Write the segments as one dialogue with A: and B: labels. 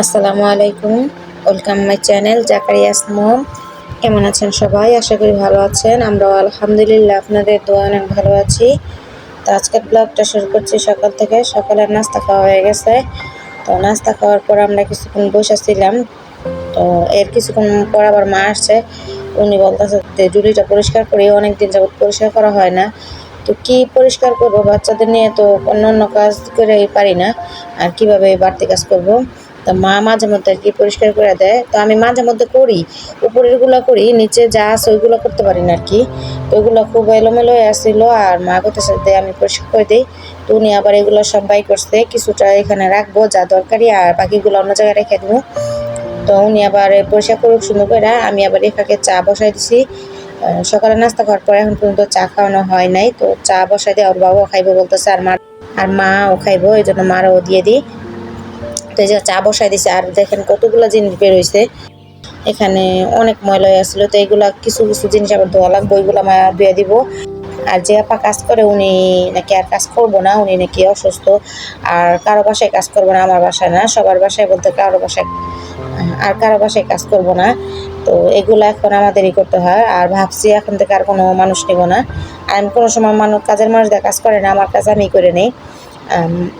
A: আসসালামু আলাইকুম। Welcome my channel জাকারিয়াস মম কেমন আছেন সবাই? আশা করি ভালো আছেন। আমরাও আলহামদুলিল্লাহ আপনাদের দোয়া অনেক ভালো আছি। তো আজকের ব্লগটা শুরু করছি সকাল থেকে। সকালের নাস্তা খাওয়া হয়ে গেছে। তো নাস্তা খাওয়ার পর আমরা কিছুক্ষণ বসেছিলাম। তো এর কিছুক্ষণ পর আবার মা আসছে। উনি বলতেছে যে জুলিটা পরিষ্কার করি অনেক দিন পরিষ্কার করা হয় না। তো কি পরিষ্কার করব? বাচ্চাদের নিয়ে তো অন্য অন্য কাজ করে পারি না। আর কীভাবে বাড়তি কাজ করব? তো মা মাঝে মধ্যে আর কি পরিষ্কার করে দেয়? তো আমি মাঝে মধ্যে করি উপরেরগুলো করি, নিচে যা আছে ওইগুলো করতে পারি না আর কি তো ওইগুলো খুব এলোমেলো আসছিল আর মা করতে সাথে আমি পরিষ্কার করে দিই। তো উনি আবার এগুলো সব বাই করছে, কিছুটা এখানে রাখব, যা দরকারি, আর বাকিগুলো অন্য জায়গায় রেখে দেবো। তো উনি আবার পরিষ্কার করুক সুন্দর করে, আমি আবার রেখাকে চা বসাই দিছি। সকালে নাস্তা খাওয়ার পরে এখন পর্যন্ত চা খাওয়ানো হয় নাই, তো চা বসাই দিয়ে ওর বাবাও খাইবো বলতেছে আর মা, আর মাও খাইবো, এই জন্য মারও দিয়ে দিই। তো এই যে চা বসাই দিছে, আর দেখেন কতগুলো জিনিস বের হয়েছে এখানে অনেক ময়লা আসছিল তো এইগুলা কিছু কিছু জিনিস আবার ধোয়া লাগবে, ওইগুলো মা ধুয়ে দিব। আর যে আপা কাজ করে, উনি নাকি আর কাজ করব না, উনি নাকি অসুস্থ। আর কারও বাসায় কাজ করব না, আমার বাসায় না, সবার বাসায় বলতে কারও বাসায়, আর কারও বাসায় কাজ করব না। তো এগুলো এখন আমাদেরই করতে হয়, আর ভাবছি এখন থেকে আর কোনো মানুষ নেব না। আর আমি কোনো সময় মানুষ, কাজের মানুষ দিয়ে কাজ করে না, আমার কাজ আমি করে নেই।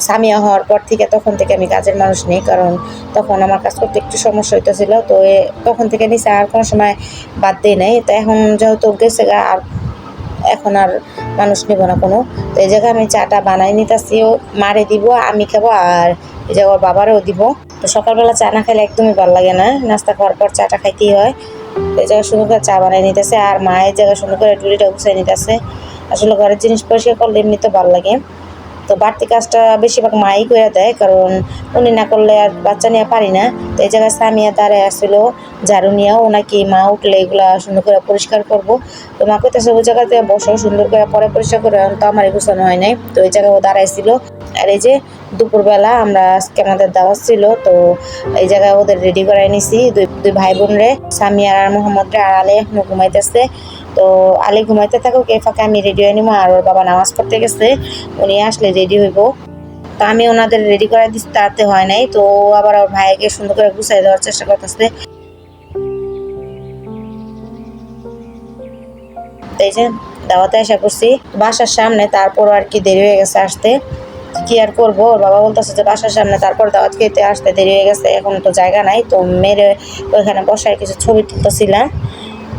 A: সামিয়া হওয়ার পর থেকে তখন থেকে আমি কাজের মানুষ নেই, কারণ তখন আমার কাজ করতে একটু সমস্যা হইতেছিল, তো তখন থেকে নিচে আর কোনো সময় বাদ দিই নাই। তো এখন যেহেতু গেছে গা, আর এখন আর মানুষ নেব না কোনো। তো এই জায়গায় আমি চাটা বানাই নিতেছি, ও মারে দিব, আমি খাব, আর এই জায়গায় বাবারও দিব। তো সকালবেলা চা না খেলে একদমই ভালো লাগে না, নাস্তা খাওয়ার পর চাটা খাইতেই হয়। তো এই জায়গায় সুন্দর করে চা বানাই নিতেছে, আর মায়ের জায়গায় সুন্দর করে ডুলিটা গুছিয়ে নিতেছে। আসলে ঘরের জিনিস পরিষ্কার করলে এমনিতে ভালো লাগে। তো বাড়তি কাজটা বেশিরভাগ মাই করে দেয়, কারণ উনি না করলে আর বাচ্চা নিয়ে পারি না। তো এই জায়গায় সামিয়া দাঁড়ায় আসছিল ঝাড়ু নিয়েও ওনাকে মা উঠলে এগুলা সুন্দর করে পরিষ্কার করব। তো মা কইতেছে, ওই জায়গাতে বসো, সুন্দর করে পরে পরিষ্কার করে তো আমার গুছানো হয় নাই। তো এই জায়গায় ও দাঁড়াইছিল। আর এই যে দুপুরবেলা আমরা আজকে আমাদের দাওয়াত ছিল, তো এই জায়গায় ওদের রেডি করাই নিছি। দুই দুই ভাই বোন রে সামিয়া আর মোহাম্মদ রে এখনও ঘুমাইতেছে। তো আলে ঘুমাইতে থাকুক, এই ফাঁকে আমি রেডি হয়ে নিবো আর ওর বাবা নামাজ পড়তে গেছে, উনি আসলে রেডি হইব। তো আমি ওনাদের রেডি করে দিচ্ছি তাতে হয় নাই, তো আবার ওর ভাইকে সুন্দর করে গুছাই দেওয়ার চেষ্টা করতেছে। এই যে, দাওয়াতে এসে করছি বাসার সামনে, তারপর আর কি দেরি হয়ে গেছে আসতে। কি আর করব? ওর বাবা বলতেছে যে বাসার সামনে তারপর দাওয়াত খেতে আসতে দেরি হয়ে গেছে, এখন তো জায়গা নাই, তো মেরে ওইখানে বসায় কিছু ছবি তুলতেছিলাম।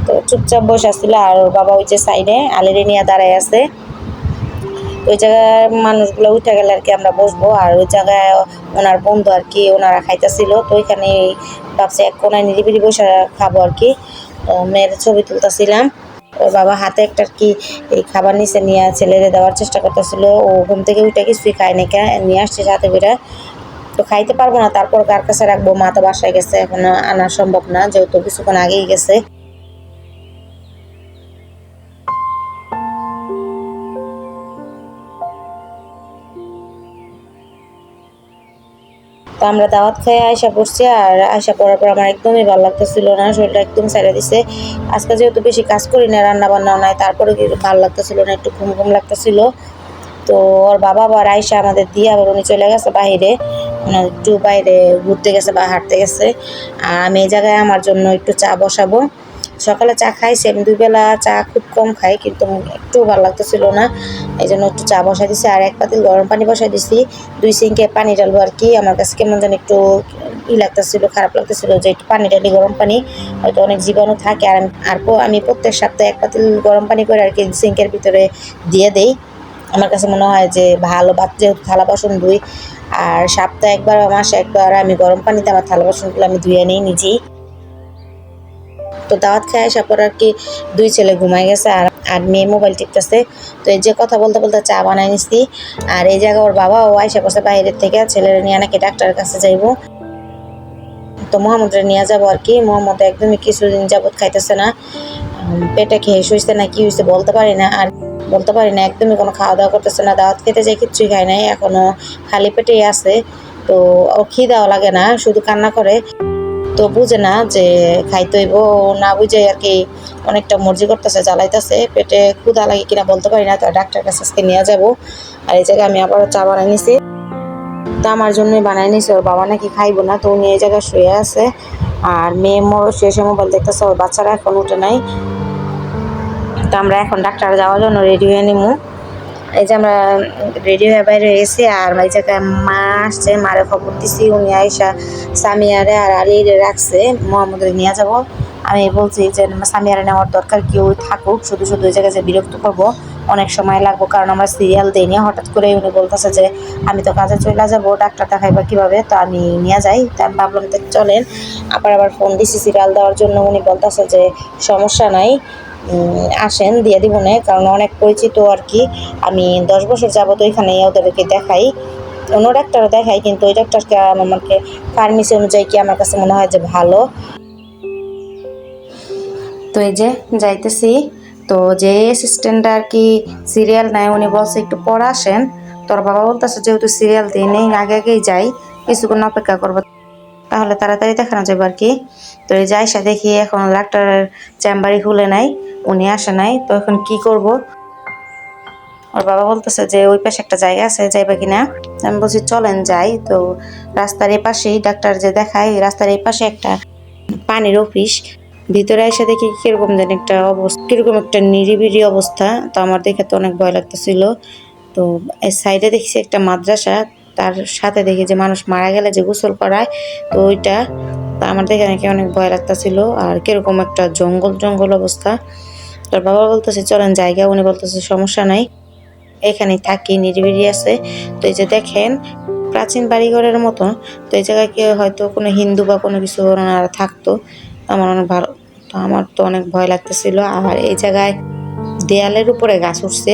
A: তো চুপচাপ বসে আসছিল আর ওর বাবা ওই যে সাইডে আলেরে নিয়ে দাঁড়ায় আছে। ওই জায়গায় মানুষগুলো উঠে গেলে আর কি আমরা বসবো। আর ওই জায়গায় ওনার বন্ধু আর কি ওনারা খাইতেছিল। তো ওইখানে ভাবছি এক কোনায় নিরিবিলি বসে খাব আর কি। মেয়ের ছবি তুলতেছিলাম। ওর বাবা হাতে একটা কি এই খাবার নিচে নিয়ে ছেলেরে দেওয়ার চেষ্টা করতেছিল। ও ঘুম থেকে উঠে কিছুই খায় নাকি নিয়ে আসছে সাথে করে তো খাইতে পারব না, তারপর কার কাছে রাখব? মা তো বাসায় গেছে, এখন আনা সম্ভব না, যেহেতু কিছুক্ষণ আগেই গেছে। তো আমরা দাওয়াত খেয়ে আয়সা পড়ছি আর আয়সা পড়ার পর আমার একদমই ভালো লাগতেছিল না, শরীরটা একদম ছেড়ে দিছে। আজকে যেহেতু বেশি কাজ করি না রান্না বান্নাও নাই তারপরে কিন্তু ভালো লাগতেছিল না, একটু ঘুম ঘুম লাগতেছিল। তো ওর বাবা আবার আয়সা আমাদের দিয়ে আবার উনি চলে গেছে মানে একটু বাইরে ঘুরতে গেছে বা হাঁটতে গেছে। আর আমি এই জায়গায় আমার জন্য একটু চা বসাবো। সকালে চা খাইছি আমি দুবেলা চা খুব কম খাই, কিন্তু একটু ভালো লাগতেছিল না। এই জন্য একটু চা বসাই দিছি, আর এক পাতিল গরম পানি বসাই দিছি। দুই সিঙ্কে পানি ঢালবো আর কি, আমার কাছে কেমন যেন একটু ই লাগতেছিল, খারাপ লাগতেছিল যে একটু পানি ঢালি গরম পানি। হয়তো অনেক জীবাণু থাকে, আর আর আমি প্রত্যেক সপ্তাহে এক পাতিল গরম পানি করে আর কি সিঙ্কের ভিতরে দিয়ে দেই। আমার কাছে মনে হয় যে ভালো বাদ যেহেতু থালা বাসন ধুই, আর সপ্তাহে একবার মাসে একবার আমি গরম পানিতে আমার থালা বাসনগুলো আমি ধুয়ে নিই নিজেই। তো দাওয়াত খায় আসার পর আর কি দুই ছেলে ঘুমাই গেছে আর আর মেয়ে মোবাইল টিপতেছে। তো এই যে কথা বলতে বলতে চা বানাই নিছি। আর এই জায়গায় ওর বাবা ও আইসা পড়ছে বাইরের থেকে, ছেলেরা নিয়ে নাকি ডাক্তারের কাছে যাইবো। তো মোহাম্মদরে নিয়ে যাব আর কি। মোহাম্মদ একদমই কিছুদিন যাবত খাইতেছে না। পেটে খেয়ে শুইছে না কি হয়েছে বলতে পারি না। আর বলতে পারি না, একদমই কোনো খাওয়া দাওয়া করতেছে না। দাওয়াত খেতে যাই কিচ্ছুই খায় নাই, এখনও খালি পেটেই আছে। তো ও খিদাও লাগে না, শুধু কান্না করে। তো বুঝে না যে খাইতে হইব, না বুঝে আর কি অনেকটা মর্জি করতেছে, জ্বালাইতেছে, পেটে ক্ষুধা লাগে কিনা বলতে পারি না, তো ডাক্তার কাছে আজকে নিয়ে যাব। আর এই জায়গায় আমি আবারও চা বানাই নিছি। তা আমার জন্যই বানাই নিছে, ওর বাবা নাকি খাইবো না, তো উনি এই জায়গায় শুয়ে আছে। আর মেয়ে মোর শেষে মোবাইল দেখতেছে, ওর বাচ্চারা এখন উঠে নাই। তো আমরা এখন ডাক্তার যাওয়ার জন্য রেডি হয়ে নিমু। এই যে আমরা রেডি হয়ে বাইরে এসেছি আর এই জায়গায় মা আসছে, মারে খবর দিছি, উনি আইসা সামিয়ারে আর আলিরে রাখছে মোহাম্মদের নিয়ে যাব। আমি বলছি যে সামিয়ারে নেওয়ার দরকার কেউ থাকুক, শুধু শুধু ওই জায়গায় যে বিরক্ত করব, অনেক সময় লাগবো, কারণ আমরা সিরিয়াল দিইনি। হঠাৎ করে উনি বলতেছে যে, আমি তো কাজে চলে যাব, ডাক্তার দেখাইবা কীভাবে? তো আমি নিয়ে যাই। তা আমি ভাবলাম চলেন, আবার আবার ফোন দিছি সিরিয়াল দেওয়ার জন্য। উনি বলতেছে যে, সমস্যা নাই আসেন, দিয়ে দিব না, কারণ অনেক পরিচিত আর কি। আমি দশ বছর যাবত ওইখানে ওদেরকে দেখাই। অন্য ডাক্তারও দেখাই, কিন্তু ওই ডাক্তারকে আমাকে ফার্মেসি অনুযায়ী কি আমার কাছে মনে হয় যে ভালো। তো এই যে যাইতেছি, তো যে অ্যাসিস্ট্যান্ট আর কি সিরিয়াল নেয়, উনি বলছে একটু পরে আসেন। তোর বাবা বলতেছে, যেহেতু সিরিয়াল দিই নেই, আগে আগেই যাই, কিছুক্ষণ অপেক্ষা করব। তাহলে তাড়াতাড়ি দেখানো যাবে আর কি। তো এই যাই সে দেখি এখন ডাক্তারের চেম্বারই খুলে নাই, উনি আসে নাই, তো এখন কি করব? ওর বাবা বলতেছে যে ওই পাশে একটা জায়গা আছে, যাইবা কিনা? আমি বলছি, চলেন যাই। তো রাস্তার এই পাশেই ডাক্তার যে দেখায় রাস্তার এই পাশে একটা পানির অফিস। ভিতরে এসে দেখি কীরকম যেন একটা অবস্থা, কীরকম একটা নিরিবিলি অবস্থা। তো আমার দেখে তো অনেক ভয় লাগতেছিল। তো সাইডে দেখছি একটা মাদ্রাসা তার সাথে দেখি যে মানুষ মারা গেলে যে গোসল করায়, তো ওইটা তো আমার দেখে নাকি অনেক ভয় লাগতেছিল। আর কীরকম একটা জঙ্গল জঙ্গল অবস্থা। তোর বাবা বলতেছে, চলেন জায়গা। উনি বলতেছে, সমস্যা নাই। এখানে থাকি, নিরিবিলি আছে। তো এই যে দেখেন, প্রাচীন বাড়িঘরের মতো তো এই জায়গায় কেউ হয়তো কোনো হিন্দু বা কোনো কিছু ওনারা থাকতো। আমার অনেক ভালো, তো আমার তো অনেক ভয় লাগতেছিল। আর এই জায়গায় দেয়ালের উপরে গাছ উঠছে।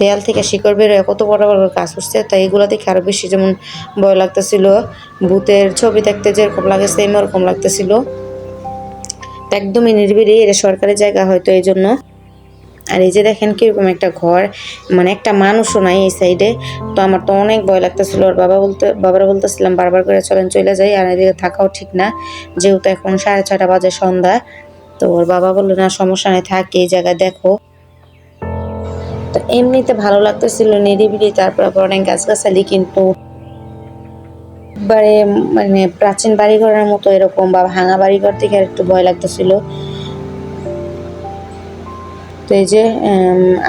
A: দেয়াল থেকে শিকড় বেরোয় কত বড় বড় গাছ উঠছে, তাই এগুলো দেখে আরও বেশি যেমন ভয় লাগতেছিল। ভূতের ছবি দেখতে যেরকম লাগে সেম ওরকম লাগতেছিল। একদমই নির্বিড়ি এটা সরকারি জায়গা হয়তো এই জন্য। আর এই যে দেখেন কীরকম একটা ঘর মানে একটা মানুষও নাই এই সাইডে তো আমার তো অনেক ভয় লাগতেছিল, ওর বাবা বলতে, বাবারা বলতেছিলাম, বারবার করে চলেন, চলে যাই, আর এদিকে থাকাও ঠিক না। যেহেতু এখন সাড়ে ছটা বাজে সন্ধ্যা, তো ওর বাবা বলল, না, সমস্যা নেই, থাকি, এই জায়গায় দেখো। তো এমনিতে ভালো লাগতেছিল, নিরিবিলি, তারপর অনেক গাছগাছালি কিন্তু একবারে মানে প্রাচীন বাড়িঘরের মতো এরকম বা ভাঙা বাড়িঘর থেকে একটু ভয় লাগতেছিল। তো এই যে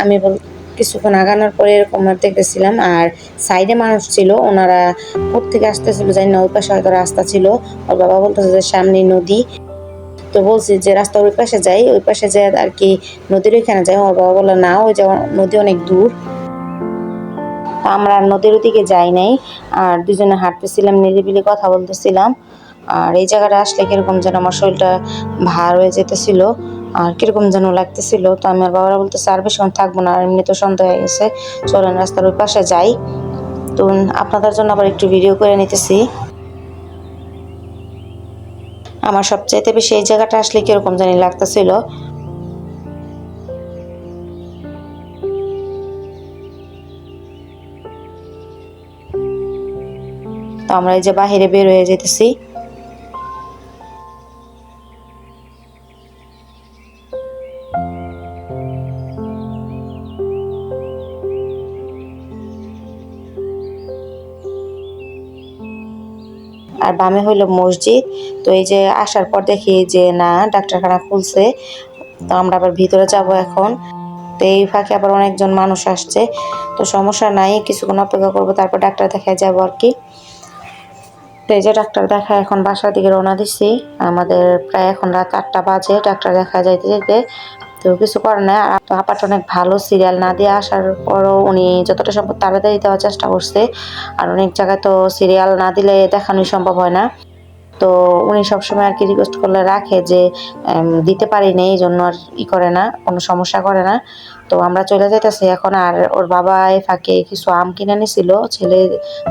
A: আমি বল, কিছুক্ষণ আগানোর পরে এরকম দেখতেছিলাম, আর সাইডে মানুষ ছিল, ওনারা থেকে আসতেছিল জানি না, ওই পাশে হয়তো রাস্তা ছিল, ওর বাবা বলতেছে যে সামনে নদী। তো বলছি যে রাস্তা ওই পাশে যাই, ওই পাশে যাই আর কি নদীর ওইখানে যাই। ওর বাবা বলল না, ওই যে নদী অনেক দূর। আমরা নদীর ওদিকে যাই নাই, আর দুজনে হাঁটতেছিলাম, নিরিবিলি কথা বলতেছিলাম। আর এই জায়গাটা আসলে কীরকম যেন আমার শরীরটা ভার হয়ে যেতেছিল, আর কীরকম যেন লাগতেছিল। তো আমি আর বাবারা বলতেছে, আর বেশিক্ষণ থাকব না, আর এমনি তো সন্ধ্যা হয়ে গেছে। চলেন রাস্তার ওই পাশে যাই। তো আপনাদের জন্য আবার একটু ভিডিও করে নিতেছি। আমার সবচাইতে বেশি এই জায়গাটা আসলে কীরকম জানি লাগতেছিল। তো আমরা এই যে বাহিরে বের হয়ে যেতেছি আর বামে হইল মসজিদ। তো এই যে আসার পর দেখি যে, না, ডাক্তারখানা খুলছে। তো আমরা আবার ভিতরে যাব এখন। তো এই ফাঁকে আবার অনেকজন মানুষ আসছে। তো সমস্যা নাই, কিছুক্ষণ অপেক্ষা করব, তারপর ডাক্তার দেখায় যাব আর কি। তো এই যে ডাক্তার দেখা, এখন বাসার দিকে রওনা দিচ্ছি আমাদের প্রায় এখন রাত আটটা বাজে, ডাক্তার দেখা যাইতে যেতে তো কিছু করে না আর তো আপাতত অনেক ভালো সিরিয়াল না দিয়ে আসার পরও উনি যতটা সম্ভব তাড়াতাড়ি দেওয়ার চেষ্টা করছে। আর অনেক জায়গায় তো সিরিয়াল না দিলে দেখানোই সম্ভব হয় না। তো উনি সবসময় আর কি রিকোয়েস্ট করলে রাখে যে দিতে পারি পারিনি এই জন্য আর ই করে না, কোনো সমস্যা করে না। তো আমরা চলে যাইতেছি এখন, আর ওর বাবা ফাঁকে কিছু আম কিনে নিছিল। ছেলে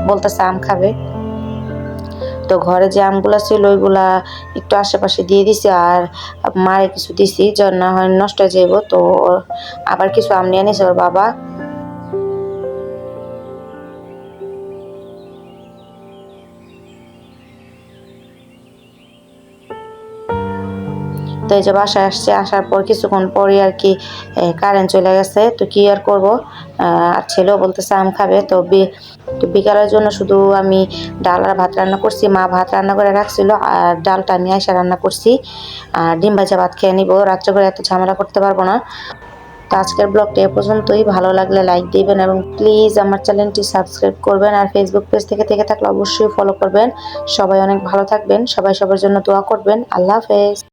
A: বলতেছে আম খাবে। তো ঘরে যে আমগুলা ছিল, ওইগুলা একটু আশেপাশে দিয়ে দিছি আর মারে কিছু দিছি যখন না হয় নষ্ট হয়ে যাইব। তো আবার কিছু আম নিয়ে নিছে ওর বাবা। তো এই যে বাসায় আসছে, আসার পর কিছুক্ষণ পরে আর কি কারেন্ট চলে গেছে। তো কি আর করব? আর ছেলেও বলতেছে আম খাবে, তো তো বিকালের জন্য শুধু আমি ডাল আর ভাত রান্না করছি। মা ভাত রান্না করে রাখছিল আর ডালটা আমি আইসা রান্না করছি। আর ডিম ভাজা ভাত খেয়ে নিবো, রাত্রে করে এত ঝামেলা করতে পারব না। তো আজকের ব্লগটা এ পর্যন্তই। ভালো লাগলে লাইক দিবেন এবং প্লিজ আমার চ্যানেলটি সাবস্ক্রাইব করবেন আর ফেসবুক পেজ থেকে থেকে থাকলে অবশ্যই ফলো করবেন। সবাই অনেক ভালো থাকবেন, সবাই সবার জন্য দোয়া করবেন। আল্লাহ হাফেজ।